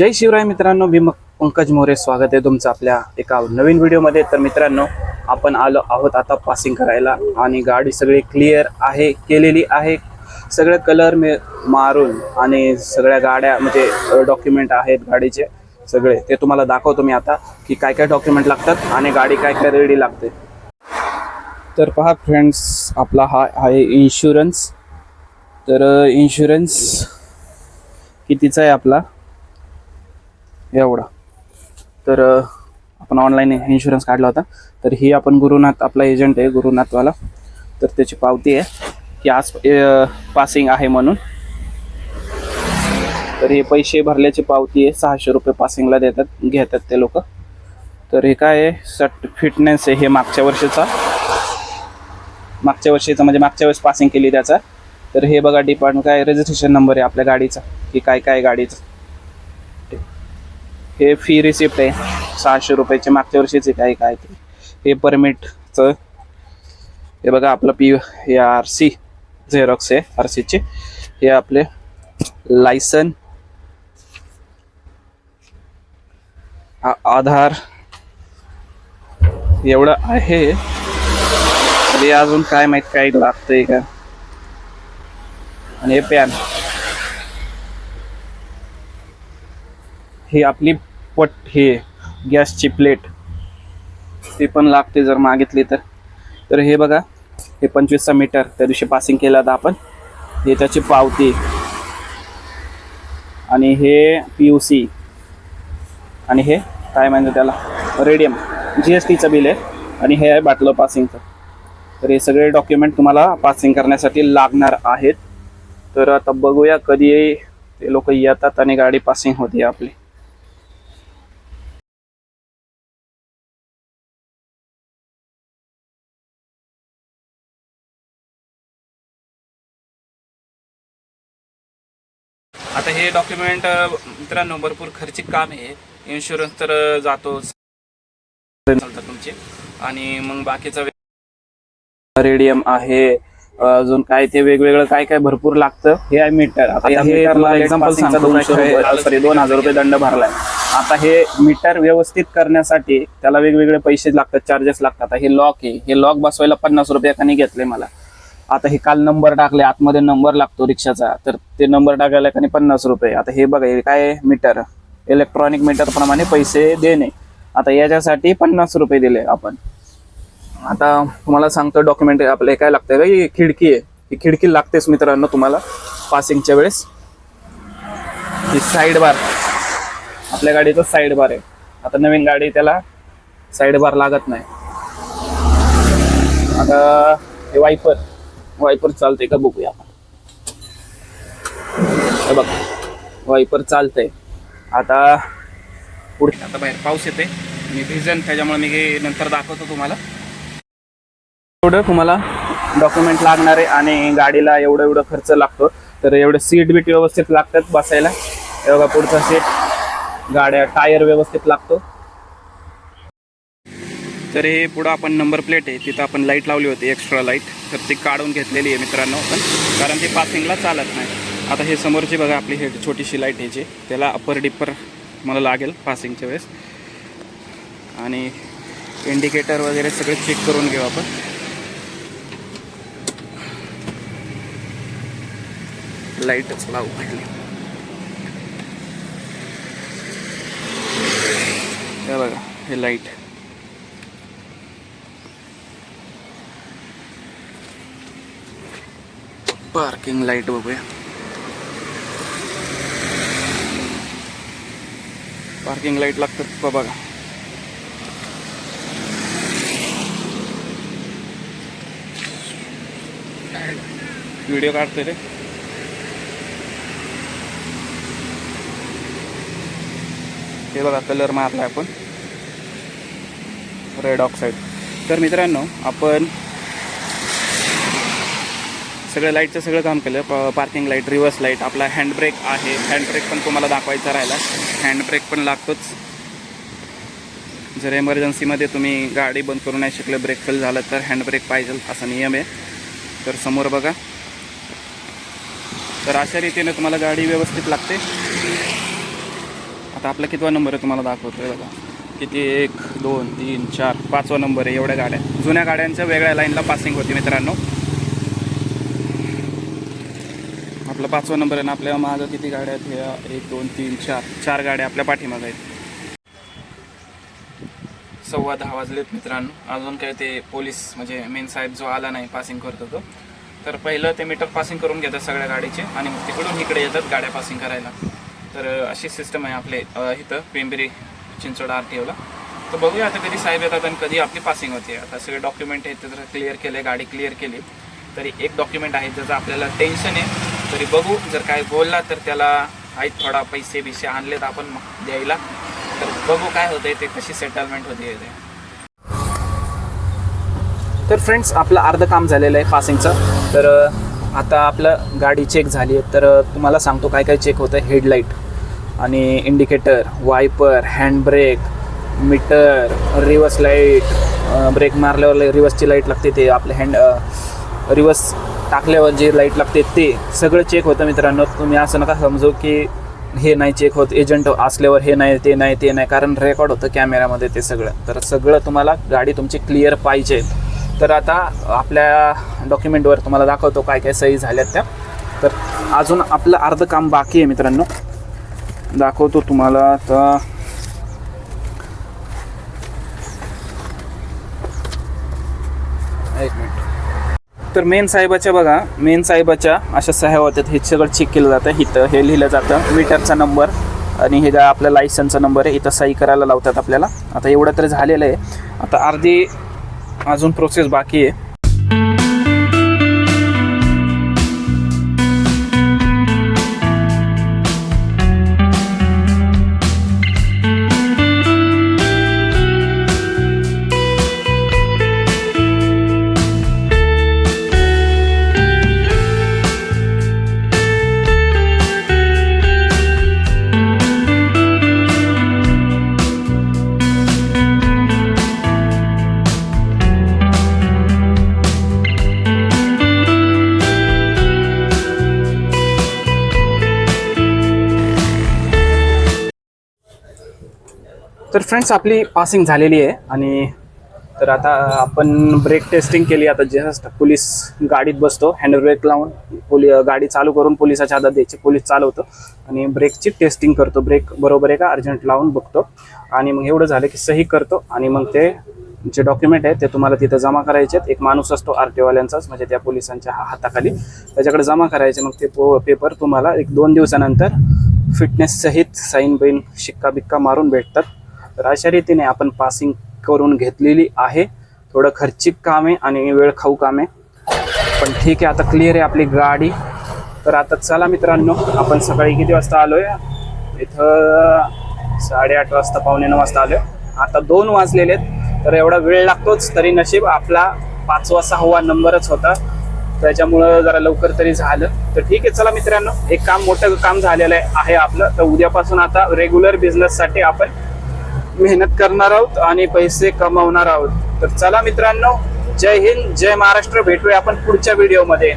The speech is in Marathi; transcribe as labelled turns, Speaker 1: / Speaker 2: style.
Speaker 1: जय शिवराय मित्रांनो मी मग पंकज मोरे. स्वागत आहे तुमचं आपल्या एका नवीन व्हिडिओमध्ये. तर मित्रांनो आपण आलो आहोत आता पासिंग करायला आणि गाडी सगळी क्लिअर आहे केलेली आहे. सगळे कलर मे मारून आणि सगळ्या गाड्या म्हणजे डॉक्युमेंट आहेत गाडीचे सगळे. ते तुम्हाला दाखवतो मी आता की काय काय डॉक्युमेंट लागतात आणि गाडी काय काय रेडी लागते. तर पहा फ्रेंड्स आपला हा आहे इन्शुरन्स तर इन्शुरन्स कितीचा आहे आपला? एवढा. तर आपण ऑनलाईन इन्शुरन्स काढला होता. तर ही आपण गुरुनाथ आपला एजंट आहे गुरुनाथवाला. तर त्याची पावती आहे की आज पासिंग आहे म्हणून. तर हे पैसे भरल्याची पावती आहे. सहाशे रुपये पासिंगला देतात घेतात ते लोक. तर हे काय आहे? सट फिटनेस आहे हे मागच्या वर्षीचा. मागच्या वर्षीचा म्हणजे मागच्या वेळेस पासिंग केली त्याचा. तर हे बघा डिपार्टमेंट काय रजिस्ट्रेशन नंबर आहे आपल्या गाडीचा. की काय काय आहे गाडीचं. हे फी रिसिप्ट आहे. सहाशे रुपयाची मागच्या वर्षीचे काय काय ते हे परमिटचं हे बघा आपलं पी हे आर सी झेरॉक्स आहे आर सीचे हे आपले लायसन आधार एवढं आहे. अजून काय माहीत काय लागतंय का? आणि हे पॅन ही आपली पट हे गॅसची प्लेट ती पण लागते जर मागितली तर. तर हे बघा हे पंचवीसचा मीटर त्या दिवशी पासिंग केलं होतं आपण. हे त्याची पावती. आणि हे पी यू सी आणि हे काय म्हणतो त्याला? रेडियम जी एस टीचं बिल आहे. आणि हे आहे बाटलं पासिंगचं तर हे सगळे डॉक्युमेंट तुम्हाला पासिंग करण्यासाठी लागणार आहेत. तर आता बघूया कधी ते लोक येतात आणि गाडी पासिंग होते आपली. आता हे डॉक्युमेंट मित्रांनो भरपूर खर्चिक काम आहे. इन्शुरन्स तर जातो. चालतात तुमचे. आणि मग बाकीचा रेडियम आहे अजून काय ते वेगवेगळं काय काय भरपूर लागतं. हे आहे मीटर हे सॉरी दोन हजार रुपये दंड भरलाय. आता हे मीटर व्यवस्थित करण्यासाठी त्याला वेगवेगळे पैसे लागतात चार्जेस लागतात. हे लॉक आहे. हे लॉक बसवायला पन्नास रुपये घेतले मला. आता हे काल नंबर टाकले आतमध्ये नंबर लागतो रिक्षाचा. तर ते नंबर टाकायला एकाने पन्नास रुपये. आता हे बघा हे काय मीटर? इलेक्ट्रॉनिक मीटर प्रमाणे पैसे देणे. आता याच्यासाठी पन्नास रुपये दिले आपण. आता तुम्हाला सांगतो डॉक्युमेंट आपले काय लागतंय का? ही खिडकी आहे. ही खिडकी लागतेच मित्रांनो तुम्हाला पासिंगच्या वेळेस. ही साईड बार आपल्या गाडीचं साईड बार आहे. आता नवीन गाडी त्याला साईड बार लागत नाही. आता हे वायपर वायपर चालतंय का बघूया आपण. बघ वायपर चालतंय. आता पुढे आता बाहेर पाऊस येते मी भिजन त्याच्यामुळे मी हे नंतर दाखवतो तुम्हाला. एवढं तुम्हाला डॉक्युमेंट लागणार आहे आणि गाडीला एवढं एवढं खर्च लागतो. तर एवढं सीट बीट व्यवस्थित लागतात बसायला. एवढा पुढचा सीट गाड्या टायर व्यवस्थित लागतो. तर हे पुढं आपण नंबर प्लेट आहे तिथं आपण लाइट लावली होती एक्स्ट्रा लाइट तर ती काढून घेतलेली आहे मित्रांनो पण कारण ती पासिंगला चालत नाही. आता हे समोरची बघा आपली हे छोटीशी लाइट ह्याची त्याला अपर डिपर मला लागेल पासिंगच्या वेळेस. आणि इंडिकेटर वगैरे सगळे चेक करून घेऊ आपण. लाईटच लावू म्हटली. हे बघा हे लाइट पार्किंग लाइट बघूया. पार्किंग लाइट लागतात बघा. व्हिडिओ काढतोय रे. हे बघा कलर मारला आपण. रेड ऑक्साईड तर मित्रांनो आपण सगळं लाईटचं सगळं काम केलं. प पार्किंग लाइट रिव्हर्स लाइट आपला हँडब्रेक आहे. हँडब्रेक पण तुम्हाला दाखवायचा राहिला. हँडब्रेक पण लागतोच. जर एमर्जन्सीमध्ये तुम्ही गाडी बंद करू नाही शकले ब्रेक फेल झालं तर हँडब्रेक पाहिजे असा नियम आहे. तर समोर बघा. तर अशा रीतीने तुम्हाला गाडी व्यवस्थित लागते. आता आपला कितवा नंबर आहे तुम्हाला दाखवतोय बघा. किती एक दोन तीन चार पाचवा नंबर आहे एवढ्या गाड्या. जुन्या गाड्यांच्या वेगळ्या लाईनला पासिंग होती मित्रांनो. आपला पाचवा नंबर आहे ना आपल्या माझं किती गाड्या आहेत? ह्या एक दोन तीन चार. चार गाड्या आपल्या पाठीमागं आहेत. सव्वा दहा वाजलेत मित्रांनो. अजून काय ते पोलीस म्हणजे मेन साहेब जो आला नाही पासिंग करतो तो. तर पहिलं ते मीटर पासिंग करून घेतात सगळ्या गाडीचे आणि मग तिकडून इकडे येतात गाड्या पासिंग करायला. तर अशी सिस्टम आहे आपले इथं पिंपरी चिंचवड आर टी ओला तर बघूया आता कधी साहेब येतात आणि कधी आपली पासिंग होते. आता सगळे डॉक्युमेंट आहेत ते जर क्लिअर केले गाडी क्लिअर केली. तरी एक डॉक्युमेंट आहे ज्याचं आपल्याला टेन्शन आहे. तरी बघू. जर काय बोलला तर त्याला आहेत थोडा पैसे बिसे आणलेत आपण मग द्यायला. तर बघू काय होतंय ते कशी सेटलमेंट होते ते. तर फ्रेंड्स आपलं अर्ध काम झालेलं आहे पासिंगचं तर आता आपलं गाडी चेक झाली आहे. तर तुम्हाला सांगतो काय काय चेक होतं हेडलाईट आणि indicator wiper handbrake meter reverse light brake मारल्यावर रिवर्सची लाइट लागते ते आपलं हँड रिवर्स टाकल्यावर जे लाइट लागते ते सगळं चेक होतं मित्रांनो. तुम्ही असं नका समजू की हे नाही चेक होत. एजंट असल्यावर हे नाही ते नाही ते नाही. कारण रेकॉर्ड होतं कॅमेऱ्यामध्ये ते सगळं. तर सगळं तुम्हाला गाडी तुमची क्लिअर पाहिजे. तर आता आपल्या डॉक्युमेंटवर तुम्हाला दाखवतो काय काय सही झाल्यात त्या. तर अजून आपलं अर्धं काम बाकी आहे मित्रांनो. दाखवतो तुम्हाला. आता एक मिनिट तर मेन साहेबाच्या बघा मेन साहेबाच्या अशा सह्या होत्यात हे सगळं चेक केलं जातं. इथं हे लिहिलं जातं. मीटरचा नंबर आणि हे आपल्या लायसनचा नंबर आहे इथं सही करायला लावतात आपल्याला. आता एवढं तरी झालेलं आहे. आता अर्धी अजून प्रोसेस बाकी आहे. तर फ्रेंड्स आपली पासिंग झालेली आहे आणि तर आता आपण ब्रेक टेस्टिंग केली. आता जस्ट पोलीस गाडीत बसतो. हँड ब्रेक लावून पोली गाडी चालू करून पोलिसाच्या हातात द्यायची. पोलीस चालवतो आणि ब्रेकची टेस्टिंग करतो. ब्रेक बरोबर आहे का? अर्जंट लावून बघतो. आणि मग एवढं झालं की सही करतो. आणि मग ते जे डॉक्युमेंट आहे ते तुम्हाला तिथं जमा करायचे आहेत. एक माणूस असतो आर टी वाल्यांचाच म्हणजे त्या पोलिसांच्या हाताखाली. त्याच्याकडे जमा करायचे. मग ते पो पेपर तुम्हाला एक दोन दिवसानंतर फिटनेस सहित साईन बिन शिक्का बिक्का मारून भेटतात. तर अशा रीतीने आपण पासिंग करून घेतलेली आहे. थोडं खर्चिक काम आहे आणि वेळ खाऊ काम आहे. पण ठीक आहे आता क्लिअर आहे आपली गाडी. तर आता चला मित्रांनो आपण सकाळी किती वाजता आलोय? इथं साडेआठ वाजता पावणे नऊ वाजता आलोय. आता दोन वाजलेले आहेत. तर एवढा वेळ लागतोच तरी नशीब आपला पाचवा सहावा नंबरच होता. त्याच्यामुळं जरा लवकर तरी झालं. तर ठीक आहे चला मित्रांनो एक काम मोठं काम झालेलं आहे आहे आपलं. तर उद्यापासून आता रेग्युलर बिझनेससाठी आपण मेहनत करणार आहोत आणि पैसे कमवणार आहोत. तर चला मित्रांनो जय हिंद जय महाराष्ट्र. भेटूया आपण पुढच्या व्हिडिओमध्ये